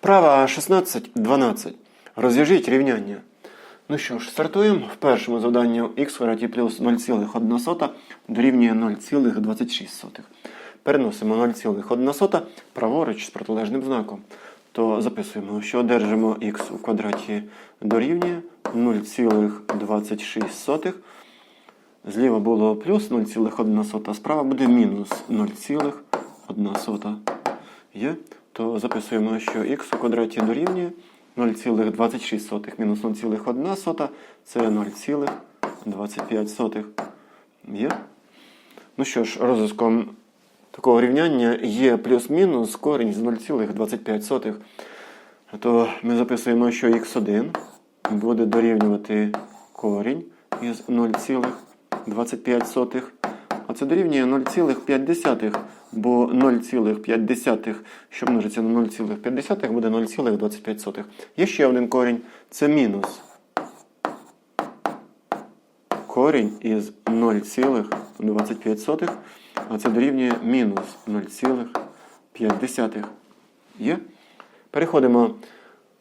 Вправа 16-12. Розв'яжіть рівняння. Ну що ж, стартуємо. В першому завданні х квадраті плюс 0,1 дорівнює 0,26. Переносимо 0,1 праворуч з протилежним знаком. То записуємо, що одержимо х у квадраті дорівнює 0,26. Зліва було плюс 0,1, справа буде мінус 0,1. Є? То записуємо, що х у квадраті дорівнює 0,26 мінус 0,1 це 0,25. Є? Ну що ж, розв'язком такого рівняння є плюс-мінус корінь з 0,25. То ми записуємо, що х1 буде дорівнювати корінь із 0,25. А це дорівнює 0,5, бо 0,5, що множиться на 0,5, буде 0,25. Є ще один корінь. Це мінус. Корінь із 0,25, а це дорівнює мінус 0,5. Є? Переходимо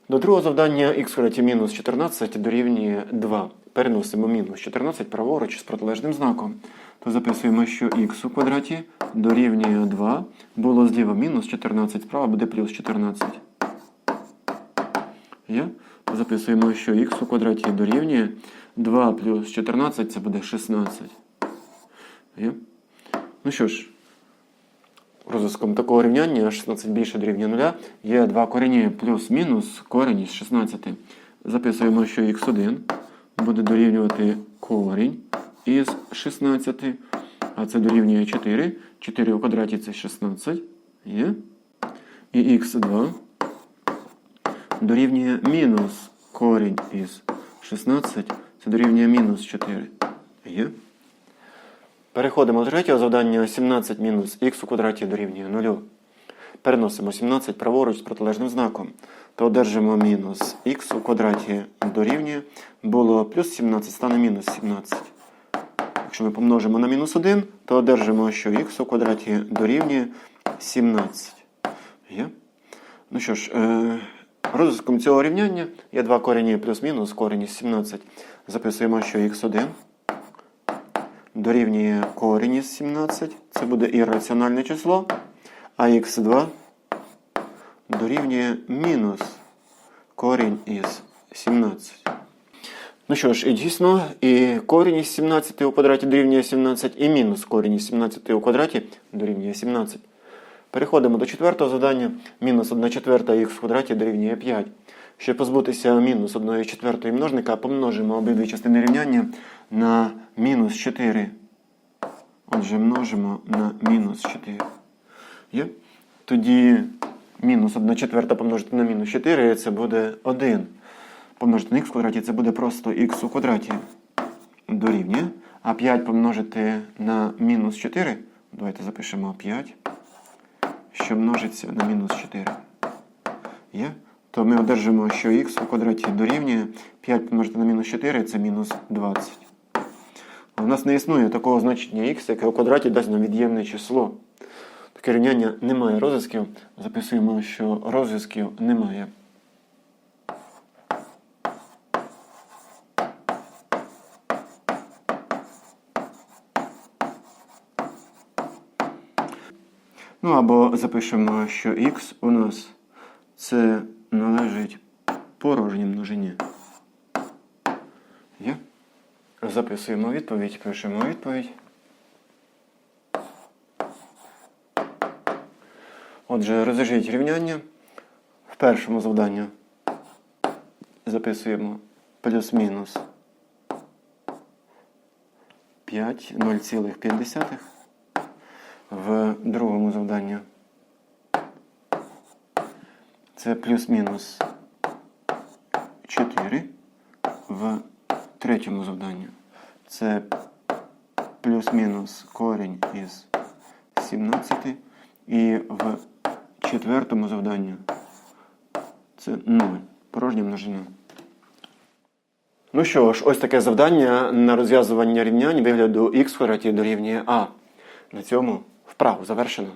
до другого завдання х квадраті мінус 14 дорівнює 2. Переносимо мінус 14 праворуч з протилежним знаком. То записуємо, що х у квадраті дорівнює 2. Було зліва мінус 14, справа буде плюс 14. Є? Записуємо, що х у квадраті дорівнює 2 плюс 14 це буде 16. Є? Ну що ж, розв'язком такого рівняння 16 більше дорівнює 0 є два корені плюс-мінус корінь із 16. Записуємо, що х1 буде дорівнювати корінь із 16, а це дорівнює 4. 4 у квадраті це 16. Є. І х2 дорівнює мінус корінь із 16, це дорівнює мінус 4. Є. Переходимо до третього завдання 17 мінус х у квадраті дорівнює 0. Переносимо 17 праворуч з протилежним знаком. То одержимо мінус х у квадраті дорівнює. Було плюс 17, стане мінус 17. Якщо ми помножимо на мінус 1, то одержимо, що х у квадраті дорівнює 17. Є? Ну що ж, е, розв'язком цього рівняння є два корені плюс-мінус, корінь із 17. Записуємо, що х1 дорівнює корінь із 17. Це буде ірраціональне число. А х2 дорівнює мінус корінь із 17. Ну що ж, і дійсно, і корінь із 17 у квадраті дорівнює 17, і мінус корінь із 17 у квадраті дорівнює 17. Переходимо до четвертого завдання. Мінус 1 четверта х в квадраті дорівнює 5. Щоб позбутися мінус 1 четвертої множника, помножимо обидві частини рівняння на мінус 4. Отже, множимо на мінус 4. Є? Тоді мінус 1 четверта помножити на мінус 4 це буде 1. Помножити на х в квадраті це буде просто х у квадраті дорівнює. А 5 помножити на мінус 4. Давайте запишемо 5, що множиться на мінус 4. Є? То ми одержимо, що х у квадраті дорівнює 5 помножити на мінус 4 це мінус 20. У нас не існує такого значення х, яке у квадраті дасть нам від'ємне число. Таке рівняння немає розв'язків. Записуємо, що розв'язків немає. Ну або запишемо, що х у нас це належить порожній множині. Є? Записуємо відповідь, пишемо відповідь. Отже, розв'яжіть рівняння. В першому завданні записуємо плюс-мінус 5, 0,5. В другому завданні це плюс-мінус 4. В третьому завданні це плюс-мінус корінь із 17. І в четвертому завданні це 0. Порожня множина. Ну що ж, ось таке завдання на розв'язування рівнянь вигляду х квадраті дорівнює А. На цьому вправу завершено.